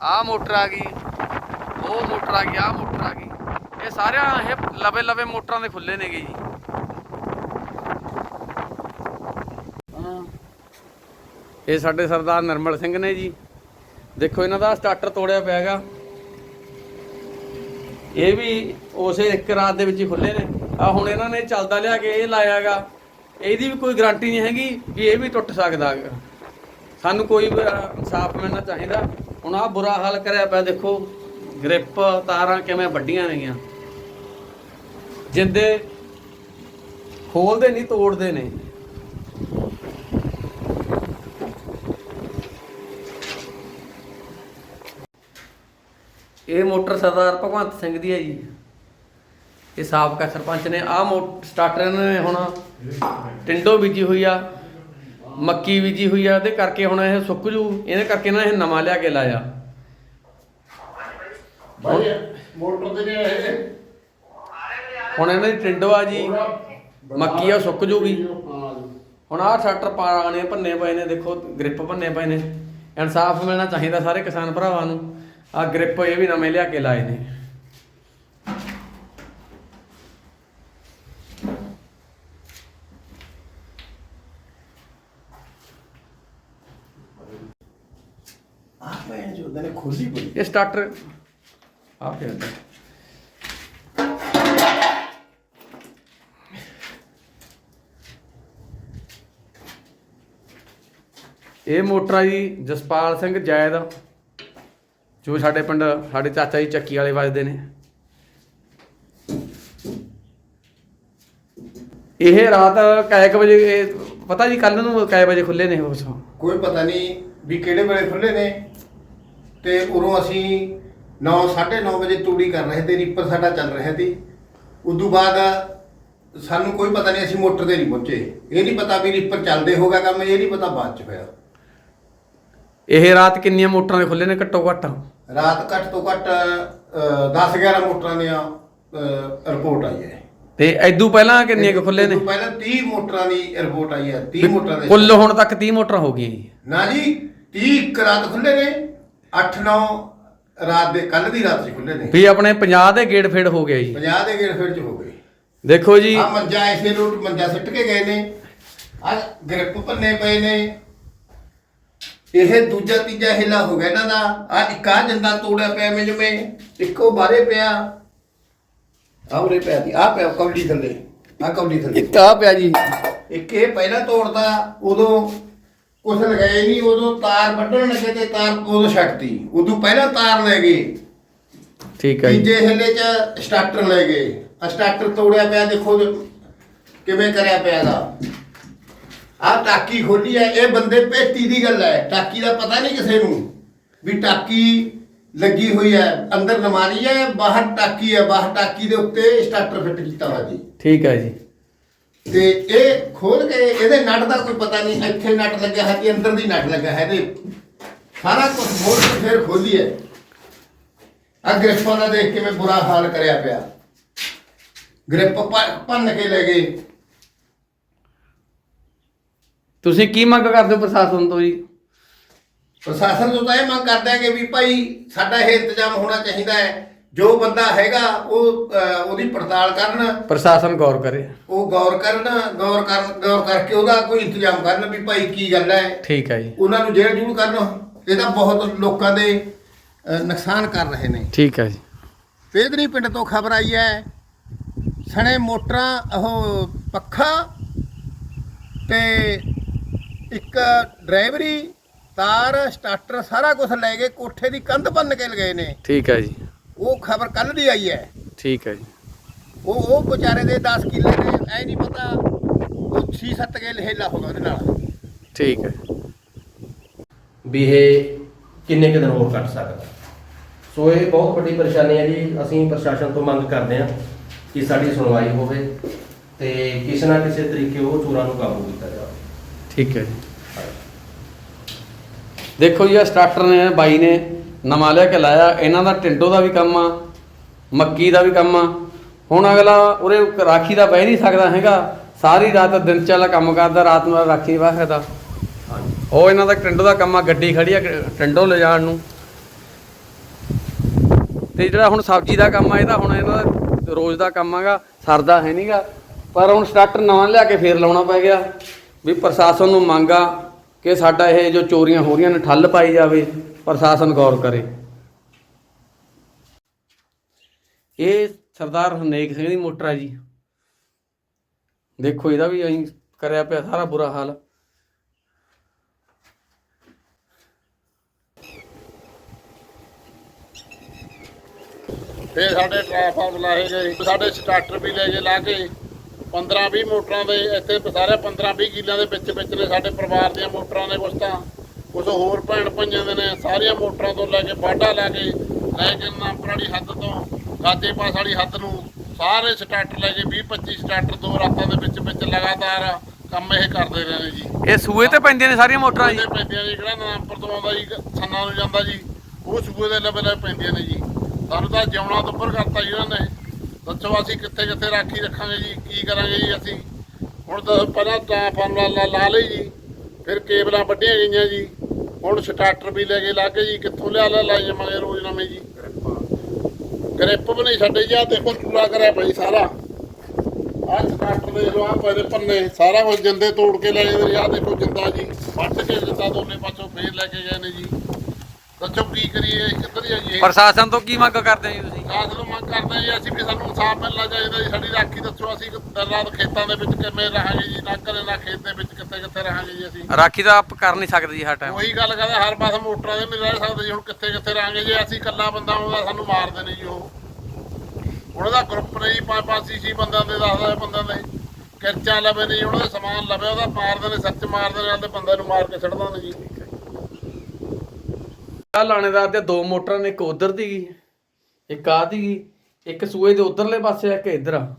S6: ਆ ਮੋਟਰ ਆ ਗਈ। ਉਹ ਮੋਟਰ ਆ ਗਈ ਆ ਮੋਟਰ ਆ ਗਈ। ਇਹ ਸਾਰਿਆਂ ਇਹ ਲਵੇ ਲਵੇ ਮੋਟਰਾਂ ਦੇ ਖੁੱਲੇ ਨੇਗੇ ਜੀ। ਇਹ ਸਾਡੇ ਸਰਦਾਰ ਨਰਮਲ ਸਿੰਘ ਨੇ ਜੀ। ਦੇਖੋ ਇਹਨਾਂ ਦਾ ਸਟਾਰਟਰ ਤੋੜਿਆ ਪਿਆ ਹੈਗਾ। ਇਹ ਵੀ ਉਸੇ ਇੱਕ ਰਾਤ ਦੇ ਵਿੱਚ ਹੀ ਖੁੱਲੇ ਨੇ। ਆ ਹੁਣ ਇਹਨਾਂ ਨੇ ਚੱਲਦਾ ਲਿਆ ਕੇ ਇਹ ਲਾਇਆਗਾ। ਇਹਦੀ ਵੀ ਕੋਈ ਗਾਰੰਟੀ ਨਹੀਂ ਹੈਗੀ ਵੀ ਇਹ ਵੀ ਟੁੱਟ ਸਕਦਾ ਸਾਨੂੰ ਕੋਈ ਇਨਸਾਫ ਮਿਲਣਾ ਚਾਹੀਦਾ। ਹੁਣ ਆ ਬੁਰਾ ਹਾਲ ਕਰਿਆ ਪਿਆ ਦੇਖੋ। ਗ੍ਰਿਪ ਤਾਰਾਂ ਕਿਵੇਂ ਵੱਡੀਆਂ ਨੇਗੀਆਂ। ਜਿੰਦੇ ਖੋਲਦੇ ਨਹੀਂ, ਤੋੜਦੇ ਨੇ ਇਹ ਮੋਟਰ ਸਰਦਾਰ ਭਗਵੰਤ ਸਿੰਘ ਦੀ ਹੈ ਜੀ। ਇਹ ਸਾਬਕਾ ਸਰਪੰਚ ਨੇ ਮੋ ਸਟਾਰਟਰ ਇਹਨਾਂ ਨੇ ਹੁਣ ਟਿੰਡੋ ਬੀਜੀ ਹੋਈ ਆ ਮੱਕੀ ਬੀਜੀ ਹੋਈ ਆ ਉਹਦੇ ਕਰਕੇ ਹੁਣ ਇਹ ਸੁੱਕ ਜੂ ਇਹਦੇ ਕਰਕੇ ਨਾ ਇਹ ਨਵਾਂ ਲਿਆ ਕੇ ਲਾਇਆ।
S4: ਮੋਟਰ ਤੇ ਨੇ
S6: ਹੁਣ ਇਹਨਾਂ ਦੀ ਟਿੰਡੋ ਆ ਜੀ ਮੱਕੀ ਆ ਸੁੱਕ ਜੂਗੀ। ਹੁਣ ਆਹ ਸਟਾਰਟਰ ਪਾਣੇ ਭੰਨੇ ਪਏ ਨੇ ਦੇਖੋ ਗ੍ਰਿਪ ਭੰਨੇ ਪਏ ਨੇ। ਇਨਸਾਫ ਮਿਲਣਾ ਚਾਹੀਦਾ ਸਾਰੇ ਕਿਸਾਨ ਭਰਾਵਾਂ ਨੂੰ। ਆਹ ਗ੍ਰਿਪ ਇਹ ਵੀ ਨਵੇਂ ਲਿਆ ਕੇ ਲਾਏ ਨੇ। ਇਹ ਸਟਾਰਟਰ ਆ ਪਿਆ ਅੰਦਰ। ਇਹ ਮੋਟਰ ਆ ਜੀ ਜਸਪਾਲ ਸਿੰਘ ਜੈਦ ਜੋ ਸਾਡੇ ਪਿੰਡ ਸਾਡੇ ਚਾਚਾ ਜੀ ਚੱਕੀ ਵਾਲੇ ਵੱਜਦੇ ਨੇ। ਇਹ ਰਾਤ ਕਾਇਕ ਵਜੇ ਇਹ ਪਤਾ ਜੀ ਕੱਲ ਨੂੰ ਕਾਇ ਵਜੇ ਖੁੱਲੇ ਨੇ ਉਸ
S8: ਕੋਈ ਪਤਾ ਨਹੀਂ ਵੀ ਕਿਹੜੇ ਵੇਲੇ ਖੁੱਲੇ ਨੇ। ਤੇ ਉਰੋਂ ਅਸੀਂ 9 9:30 ਵਜੇ ਤੂੜੀ ਕਰ ਰਹੇ ਤੇ ਰੀਪਰ ਸਾਡਾ ਚੱਲ ਰਿਹਾ ਸੀ। ਉਦੋਂ ਬਾਅਦ ਸਾਨੂੰ ਕੋਈ ਪਤਾ ਨਹੀਂ ਅਸੀਂ ਮੋਟਰ ਤੇ ਨਹੀਂ ਪਹੁੰਚੇ। ਇਹ ਨਹੀਂ ਪਤਾ ਵੀ ਰੀਪਰ ਚੱਲਦੇ ਹੋਗਾ ਕੰਮ ਇਹ ਨਹੀਂ ਪਤਾ ਬਾਅਦ ਚ ਹੋਇਆ।
S6: ਇਹ ਰਾਤ ਕਿੰਨੀਆਂ ਮੋਟਰਾਂ ਦੇ ਖੁੱਲੇ ਨੇ ਘੱਟੋ ਘੱਟ?
S8: ਰਾਤ ਘੱਟ ਤੋਂ ਘੱਟ 10 11 ਮੋਟਰਾਂ ਦੀਆਂ ਰਿਪੋਰਟ ਆਈ ਹੈ।
S6: ਤੇ ਐਦੂ ਪਹਿਲਾਂ ਕਿੰਨੀਆਂ ਕੁ ਖੁੱਲੇ ਨੇ?
S8: ਉਦੋਂ ਪਹਿਲਾਂ 30 ਮੋਟਰਾਂ ਦੀ ਰਿਪੋਰਟ ਆਈ ਹੈ 30 ਮੋਟਰਾਂ ਦੇ।
S6: ਕੁੱਲ ਹੁਣ ਤੱਕ 30 ਮੋਟਰਾਂ ਹੋ ਗਈਆਂ ਜੀ।
S8: ਨਾ ਜੀ 30 ਇੱਕ ਰਾਤ ਖੁੱਲੇ ਨੇ। 8 9 ਰਾਤ ਦੇ ਕੱਲ ਦੀ ਰਾਤ 'ਚ ਖੁੱਲੇ ਨੇ।
S6: ਵੀ ਆਪਣੇ 50 ਦੇ ਗੇੜ ਫੇੜ ਹੋ ਗਿਆ ਜੀ।
S8: 50 ਦੇ ਗੇੜ ਫਿਰ ਚ ਹੋ ਗਏ।
S6: ਦੇਖੋ ਜੀ।
S8: ਆ ਮੰਜਾ ਐਸੇ ਰੂਟ ਮੰਜਾ ਸਿੱਟ ਕੇ ਗਏ ਨੇ। ਆ ਗ੍ਰਿਪ ਭੰਨੇ ਪਏ ਨੇ। ਇਹ ਦੂਜਾ ਤੀਜਾ ਹਿੱਲਾ ਹੋ ਗਿਆ ਇਹਨਾਂ ਦਾ। ਆ ਇੱਕ ਜੰਦਾ ਤੋੜਿਆ ਪਿਆ ਮੈਂ। ਜਿਵੇਂ ਇੱਕੋ ਬਾਰੇ ਪਿਆ। ਆ ਉਰੇ ਪਿਆ ਦੀ ਆ ਪਿਆ ਕੌਲੀ ਥੱਲੇ। ਆ ਕੌਲੀ ਥੱਲੇ।
S6: ਇੱਕ ਆ ਪਿਆ ਜੀ।
S8: ਇੱਕ ਇਹ ਪਹਿਲਾਂ ਤੋੜਦਾ ਉਦੋਂ ਕੁਛ ਲਗਾਏ ਨਹੀਂ ਉਦੋਂ ਤਾਰ ਵੱਢਣ ਲੱਗੇ ਤੇ ਤਾਰ ਉਦੋਂ ਛੱਡਤੀ। ਉਦੋਂ ਪਹਿਲਾਂ ਤਾਰ ਲੈ ਗਏ।
S6: ਠੀਕ ਹੈ ਜੀ।
S8: ਤੀਜੇ ਹਿੱਲੇ ਚ ਸਟਾਰਟਰ ਲੈ ਗਏ। ਆ ਸਟਾਰਟਰ ਤੋੜਿਆ ਪਿਆ ਦੇਖੋ ਜੋ ਕਿਵੇਂ ਕਰਿਆ ਪਿਆ ਦਾ ਆ ਟਾਕੀ ਖੋਲੀ ਹੈ ਇਹ ਬੰਦੇ ਭੇਤੀ ਦੀ ਗੱਲ ਹੈ। ਟਾਕੀ ਦਾ ਪਤਾ ਨਹੀਂ ਕਿਸੇ ਨੂੰ ਵੀ ਟਾਕੀ ਲੱਗੀ ਹੋਈ ਹੈ ਅੰਦਰ ਨਮਾਰੀ ਹੈ ਬਾਹਰ ਟਾਕੀ ਹੈ। ਬਾਹਰ ਟਾਕੀ ਦੇ ਉੱਤੇ ਸਟਾਰਟਰ ਫਿੱਟ ਕੀਤਾ ਹੋਇਆ ਜੀ।
S6: ਠੀਕ ਹੈ ਜੀ।
S8: ਤੇ ਇਹ ਖੋਲ ਕੇ ਇਹਦੇ ਨਟ ਦਾ ਕੋਈ ਪਤਾ ਨਹੀਂ ਇੱਥੇ ਨਟ ਲੱਗਿਆ ਹੈ ਕਿ ਅੰਦਰ ਦੀ ਨਟ ਲੱਗਾ ਹੈ ਇਹਦੇ ਸਾਰਾ ਕੁਝ ਮੋੜ ਕੇ ਫਿਰ ਖੋਲੀ ਹੈ ਆ ਗ੍ਰਿਪਾਂ ਦਾ ਦੇਖ ਕੇ ਮੈਂ ਬੁਰਾ ਹਾਲ ਕਰਿਆ ਪਿਆ। ਗ੍ਰਿਪ ਭੰਨ ਕੇ ਲੈ ਗਏ।
S6: ਤੁਸੀਂ ਕੀ ਮੰਗ ਕਰਦੇ ਹੋ ਪ੍ਰਸ਼ਾਸਨ ਤੋਂ ਜੀ?
S8: ਪ੍ਰਸ਼ਾਸਨ ਤੋਂ ਤਾਂ ਇਹ ਮੰਗ ਕਰਦੇ ਆ ਕਿ ਵੀ ਭਾਈ ਸਾਡਾ ਇਹ ਇੰਤਜ਼ਾਮ ਹੋਣਾ ਚਾਹੀਦਾ ਹੈ। ਜੋ ਬੰਦਾ ਹੈਗਾ ਉਹ ਅਹ, ਉਹਦੀ ਪੜਤਾਲ ਕਰਨ।
S6: ਪ੍ਰਸ਼ਾਸਨ ਗੌਰ ਕਰੇ।
S8: ਉਹ ਗੌਰ ਕਰਨ ਗੌਰ ਕਰਨ ਗੌਰ ਕਰਕੇ ਉਹਦਾ ਕੋਈ ਇੰਤਜ਼ਾਮ ਕਰਨ ਵੀ ਭਾਈ ਕੀ ਗੱਲ ਹੈ।
S6: ਠੀਕ ਹੈ ਜੀ।
S8: ਉਹਨਾਂ ਨੂੰ ਜੇਲ੍ਹ ਜੂਲ ਕਰਨ। ਇਹ ਤਾਂ ਬਹੁਤ ਲੋਕਾਂ ਦੇ ਅਹ, ਨੁਕਸਾਨ ਕਰ ਰਹੇ ਨੇ।
S6: ਠੀਕ ਹੈ ਜੀ।
S8: ਪੇਦਰੀ ਪਿੰਡ ਤੋਂ ਖਬਰ ਆਈ ਹੈ ਸਣੇ ਮੋਟਰਾਂ ਉਹ ਪੱਖਾ ਤੇ ਇੱਕ ਡਰਾਈਵਰੀ ਤਾਰ ਸਟਾਰਟਰ ਸਾਰਾ ਕੁਝ ਲੈ ਗਏ ਕੋਠੇ ਦੀ ਕੰਧ ਭੰਨ ਕੇ ਲਗਾਏ ਨੇ।
S6: ਠੀਕ ਹੈ ਜੀ।
S8: ਉਹ ਖਬਰ ਕੱਲ ਦੀ ਆਈ ਹੈ।
S6: ਠੀਕ ਹੈ ਜੀ।
S8: ਉਹ ਉਹ ਵਿਚਾਰੇ ਦੇ 10 ਕਿੱਲੇ ਨੇ ਐ ਨਹੀਂ ਪਤਾ ਉਹ 6-7 ਕਿੱਲੇ ਹੇਲਾ ਹੋਗਾ ਉਹਦੇ ਨਾਲ।
S6: ਠੀਕ ਹੈ।
S5: ਵੀ ਇਹ ਕਿੰਨੇ ਕੁ ਦਿਨ ਹੋਰ ਕੱਟ ਸਕਦਾ? ਸੋ ਇਹ ਬਹੁਤ ਵੱਡੀ ਪਰੇਸ਼ਾਨੀ ਹੈ ਜੀ ਅਸੀਂ ਪ੍ਰਸ਼ਾਸਨ ਤੋਂ ਮੰਗ ਕਰਦੇ ਹਾਂ ਕਿ ਸਾਡੀ ਸੁਣਵਾਈ ਹੋਵੇ ਤੇ ਕਿਸੇ ਨਾ ਕਿਸੇ ਤਰੀਕੇ ਉਹ ਚੋਰਾਂ ਨੂੰ ਕਾਬੂ ਕੀਤਾ ਜਾਵੇ।
S6: ਠੀਕ ਹੈ ਜੀ। ਦੇਖੋ ਜੀ ਇਹ ਸਟਾਰਟਰ ਨੇ ਬਾਈ ਨੇ ਨਵਾਂ ਲਿਆ ਕੇ ਲਾਇਆ ਇਹਨਾਂ ਦਾ ਟਿੰਡੋ ਦਾ ਵੀ ਕੰਮ ਆ ਮੱਕੀ ਦਾ ਵੀ ਕੰਮ ਆ। ਹੁਣ ਅਗਲਾ ਉਰੇ ਰਾਖੀ ਦਾ ਬਹਿ ਨਹੀਂ ਸਕਦਾ ਹੈਗਾ ਸਾਰੀ ਰਾਤ ਦਿਨ ਚ ਵਾਲਾ ਕੰਮ ਕਰਦਾ ਰਾਤ ਨੂੰ ਰਾਖੀ ਸਕਦਾ ਉਹ ਇਹਨਾਂ ਦਾ ਟਿੰਡੋ ਦਾ ਕੰਮ ਆ ਗੱਡੀ ਖੜੀ ਆ ਟਿੰਡੋ ਲਿਜਾਣ ਨੂੰ। ਤੇ ਜਿਹੜਾ ਹੁਣ ਸਬਜ਼ੀ ਦਾ ਕੰਮ ਆ ਇਹਦਾ ਹੁਣ ਇਹਨਾਂ ਦਾ ਰੋਜ਼ ਦਾ ਕੰਮ ਆਗਾ ਸਰਦਾ ਹੈ ਨਹੀਂਗਾ ਪਰ ਹੁਣ ਸਟਾਰਟਰ ਨਵਾਂ ਲਿਆ ਕੇ ਫੇਰ ਲਾਉਣਾ ਪੈ ਗਿਆ ਵੀ ਪ੍ਰਸ਼ਾਸਨ ਨੂੰ ਮੰਗ ਕਿ ਸਾਡਾ ਇਹ ਜੋ ਚੋਰੀਆਂ ਹੋ ਰਹੀਆਂ ਨੇ ਠੱਲ ਪਾਈ ਜਾਵੇ। ਪ੍ਰਸ਼ਾਸਨ ਗੌਰ ਕਰੇ। ਇਹ ਸਰਦਾਰ ਹਰਨੇਕ ਸਿੰਘ ਦੀ ਮੋਟਰ ਆ ਜੀ। ਦੇਖੋ ਇਹਦਾ ਵੀ ਅਸੀਂ ਕਰਿਆ ਪਿਆ ਸਾਰਾ ਬੁਰਾ ਹਾਲ।
S4: ਫਿਰ ਸਾਡੇ ਟ੍ਰਾਂਸਫਾਰਮ ਲਾਏ ਗਏ ਸਾਡੇ ਸਟਾਰਟਰ ਵੀ ਲੈ ਕੇ ਲਾ ਕੇ 15 20 ਮੋਟਰਾਂ ਦੇ ਇੱਥੇ ਸਾਰੇ 15 20 ਕਿੱਲਿਆਂ ਦੇ ਵਿੱਚ ਵਿੱਚ ਨੇ ਸਾਡੇ ਪਰਿਵਾਰ ਦੀਆਂ ਮੋਟਰਾਂ ਨੇ ਕੁਛ ਤਾਂ। ਕੁਛ ਹੋਰ ਭੈਣ ਭਾਈਆਂ ਦੇ ਨੇ ਸਾਰੀਆਂ ਮੋਟਰਾਂ ਤੋਂ ਲੈ ਕੇ ਬਾਡਾ ਲਾ ਕੇ ਲੈ ਕੇ ਨਾਮਪੁਰ ਵਾਲੀ ਹੱਦ ਤੋਂ ਗਾਜੇ ਪਾਸ ਵਾਲੀ ਹੱਦ ਨੂੰ ਸਾਰੇ ਸਟਾਰਟਰ ਲੈ ਕੇ 20 25 ਸਟਾਰਟਰ ਦੋ ਰਾਤਾਂ ਦੇ ਵਿੱਚ ਵਿੱਚ ਲਗਾਤਾਰ ਕੰਮ ਇਹ ਕਰਦੇ ਰਹੇ ਨੇ ਜੀ।
S6: ਇਹ ਸੂਏ ਤੇ ਪੈਂਦੀਆਂ ਨੇ ਸਾਰੀਆਂ ਮੋਟਰਾਂ
S4: ਇਹਦੇ ਪੈਂਦੀਆਂ ਨੇ ਜਿਹੜਾ ਨਾਮਪੁਰ ਤੋਂ ਆਉਂਦਾ ਜੀ ਸੰਨਾ ਨੂੰ ਜਾਂਦਾ ਜੀ ਉਹ ਸੂਏ ਦੇ ਲੈਵਲ 'ਤੇ ਪੈਂਦੀਆਂ ਨੇ ਜੀ। ਸਾਨੂੰ ਤਾਂ ਜਿਉਣਾ ਤੋਂ ਉੱਪਰ ਕਰਤਾ ਜੀ ਉਹਨਾਂ। ਨੇ ਦੱਸੋ ਅਸੀਂ ਕਿੱਥੇ ਕਿੱਥੇ ਰਾਖੀ ਰੱਖਾਂਗੇ ਜੀ ਕੀ ਕਰਾਂਗੇ ਜੀ ਅਸੀਂ? ਹੁਣ ਤਾਂ ਪਹਿਲਾਂ ਟ੍ਰਾਂਸਫਾਰਮ ਲਾ ਲਈ ਜੀ ਫਿਰ ਕੇਬਲਾਂ ਵੱਢੀਆਂ ਗਈਆਂ ਜੀ। ਹੁਣ ਸਟਾਰਟਰ ਵੀ ਲੈ ਕੇ ਲਾ ਜੀ, ਕਿੱਥੋਂ ਲਿਆ ਲਿਆ ਲਾਈ ਜਾਵਾਂਗੇ ਰੋਜ਼ ਨਵੇਂ ਜੀ। ਗ੍ਰਿਪ ਵੀ ਨਹੀਂ ਛੱਡੇ ਜੀ ਦੇਖੋ ਚੂੜਾ ਕਰਿਆ ਭਾਈ ਸਾਰਾ। ਆਹ ਸਟਾਰਟਰ ਦੇ ਲੋ ਆ ਪੈਰੇ ਪੰਨੇ ਸਾਰਾ ਕੁਝ ਜਿੰਦੇ ਤੋੜ ਕੇ ਲੈ ਜਾਂਦੇ ਆ ਦੇਖੋ ਜਿੰਦਾ ਜੀ। ਵੱਟ ਕੇ ਦਿੱਤਾ ਦੋਨੇ ਪਾਸੋਂ ਫੇਰ ਲੈ ਕੇ ਗਏ ਨੇ ਜੀ। ਦੱਸੋ ਕੀ ਕਰੀਏ, ਕਿੱਧਰ ਜਾਈਏ? ਇਹ
S6: ਪ੍ਰਸ਼ਾਸਨ ਤੋਂ ਕੀ ਮੰਗ ਕਰਦੇ ਜੀ ਤੁਸੀਂ?
S4: ਕਾਸ ਨੂੰ ਮੰਗ ਕਰਦੇ ਜੀ ਅਸੀਂ ਵੀ ਸਾਨੂੰ ਇਨਸਾਫ ਮਿਲਣਾ ਚਾਹੀਦਾ ਜੀ। ਸਾਡੀ ਰਾਖੀ ਦੱਸੋ ਅਸੀਂ ਦਿਨ ਰਾਤ ਖੇਤਾਂ ਦੇ ਵਿੱਚ ਕਿਵੇਂ ਰਹਾਂਗੇ ਜੀ ਨਾ ਘਰੇ ਨਾ ਖੇਤ ਦੇ ਵਿੱਚ ਕਿੱਥੇ ਕਿੱਥੇ ਰਹਾਂਗੇ ਜੀ ਅਸੀਂ।
S6: ਰਾਖੀ ਤਾਂ ਆਪ ਕਰ ਨਹੀਂ ਸਕਦੇ ਜੀ ਹਰ ਟਾਈਮ
S4: ਉਹੀ ਗੱਲ ਕਰਦਾ ਹਰ ਪਾਸੇ ਮੋਟਰਾਂ ਦੇ ਨਹੀਂ ਰਹਿ ਸਕਦੇ ਜੀ ਹੁਣ ਕਿੱਥੇ ਕਿੱਥੇ ਰਹਾਂਗੇ ਜੀ ਅਸੀਂ ਇਕੱਲਾ ਬੰਦਾ ਆਉਂਦਾ ਸਾਨੂੰ ਮਾਰਦੇ ਨੇ ਜੀ ਉਹ। ਉਹਨਾਂ ਦਾ ਗਰੁੱਪ ਨੇ ਜੀ ਪੰਜ ਪੰਜ ਛੇ ਛੇ ਬੰਦਿਆਂ ਦੇ ਦੱਸਦਾ ਬੰਦਿਆਂ ਦੇ। ਕਿਰਚਾਂ ਲਵੇ ਨੇ ਜੀ ਉਹਨਾਂ ਦੇ ਸਮਾਨ ਲਵੇ ਉਹਦਾ ਮਾਰਦੇ ਨੇ ਸੱਚ ਮਾਰਦੇ ਨੇ ਤੇ ਬੰਦੇ ਨੂੰ ਮਾਰ ਕੇ ਛੱਡਦਾ ਨੇ ਜੀ।
S6: ਆ ਲਾਣੇਦਾਰ ਦੇ ਦੋ ਮੋਟਰਾਂ ਨੇ ਇੱਕ ਉਧਰ ਦੀ ਇੱਕ ਆ ਦੀ, ਇੱਕ ਸੂਏ ਦੇ ਉਧਰਲੇ ਪਾਸੇ ਆ ਕਿ ਇਧਰ ਆ।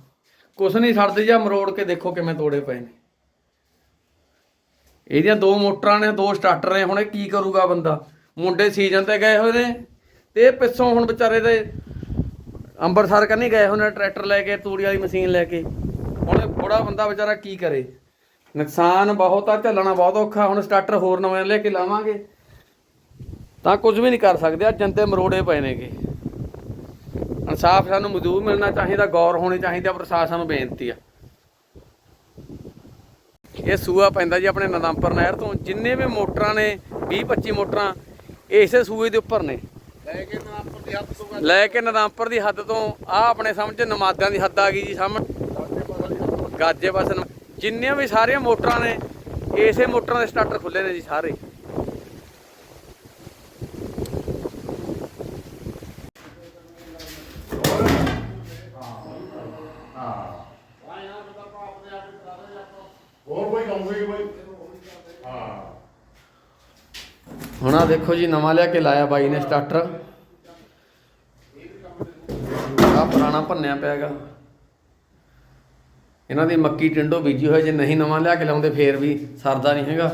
S6: ਕੁਛ ਨਹੀਂ ਛੱਡਦੇ ਜਾਂ ਮਰੋੜ ਕੇ ਦੇਖੋ ਕਿਵੇਂ ਤੋੜੇ ਪਏ ਨੇ। ਇਹਦੀਆਂ ਦੋ ਮੋਟਰਾਂ ਨੇ, ਦੋ ਸਟਾਰਟਰ ਨੇ, ਹੁਣ ਇਹ ਕੀ ਕਰੂਗਾ ਬੰਦਾ? ਮੁੰਡੇ ਸੀਜ਼ਨ ਤੇ ਗਏ ਹੋਏ ਨੇ ਤੇ ਇਹ ਪਿੱਛੋਂ ਹੁਣ ਵਿਚਾਰੇ ਦੇ ਅੰਬਰਸਰ ਕੰਨੀ ਗਏ ਹੋਏ ਨੇ, ਟਰੈਕਟਰ ਲੈ ਕੇ, ਤੂੜੀ ਵਾਲੀ ਮਸ਼ੀਨ ਲੈ ਕੇ। ਹੁਣ ਇਹ ਬੰਦਾ ਵਿਚਾਰਾ ਕੀ ਕਰੇ? ਨੁਕਸਾਨ ਬਹੁਤ ਆ, ਝੱਲਣਾ ਬਹੁਤ ਔਖਾ, ਹੁਣ ਸਟਾਰਟਰ ਹੋਰ ਨਵੇਂ ਲੈ ਕੇ ਲਾਵਾਂਗੇ। ਤਾਂ ਕੁਝ ਵੀ ਨਹੀਂ ਕਰ ਸਕਦੇ ਆ ਜੰਤੇ ਮਰੋੜੇ ਪਏ ਨੇਗੇ। ਇਨਸਾਫ ਸਾਨੂੰ ਮਜ਼ਦੂਰ ਮਿਲਣਾ ਚਾਹੀਦਾ ਗੌਰ ਹੋਣੀ ਚਾਹੀਦੀ ਪ੍ਰਸ਼ਾਸਨ ਨੂੰ ਬੇਨਤੀ ਆ। ਇਹ ਸੂਆ ਪੈਂਦਾ ਜੀ ਆਪਣੇ ਨਦੰਪਰ ਨਹਿਰ ਤੋਂ ਜਿੰਨੇ ਵੀ ਮੋਟਰਾਂ ਨੇ 20 25 ਮੋਟਰਾਂ ਇਸੇ ਸੂਏ ਦੇ ਉੱਪਰ ਨੇ।
S4: ਲੈ ਕੇ ਨਾਮਪੁਰ ਦੀ ਹੱਥ ਤੋਂ
S6: ਲੈ ਕੇ ਨਦੰਪਰ ਦੀ ਹੱਦ ਤੋਂ ਆ ਆਪਣੇ ਸਮਝ ਨਮਾਦਾਂ ਦੀ ਹੱਦ ਆ ਗਈ ਜੀ ਸਾਹਮਣੇ। ਗਾਜੇ ਬਸ ਜਿੰਨੀਆਂ ਵੀ ਸਾਰੀਆਂ ਮੋਟਰਾਂ ਨੇ ਇਸੇ ਮੋਟਰਾਂ ਦੇ ਸਟਾਰਟਰ ਖੁੱਲੇ ਨੇ ਜੀ ਸਾਰੇ
S4: ਹੋਰ ਕੋਈ ਕਹੂਗੇ ਕੋਈ
S6: ਹੁਣ ਆ ਦੇਖੋ ਜੀ, ਨਵਾਂ ਲਿਆ ਕੇ ਲਾਇਆ ਬਾਈ ਨੇ ਸਟਾਰਟਰ ਆ ਪੁਰਾਣਾ ਭੰਨਿਆ ਪਿਆਗਾ। ਇਹਨਾਂ ਦੀ ਮੱਕੀ ਟਿੰਡੋ ਬੀਜੀ ਹੋਈ ਜੇ ਨਹੀਂ ਨਵਾਂ ਲਿਆ ਕੇ ਲਾਉਂਦੇ ਫੇਰ ਵੀ ਸਰਦਾ ਨਹੀਂ ਹੈਗਾ।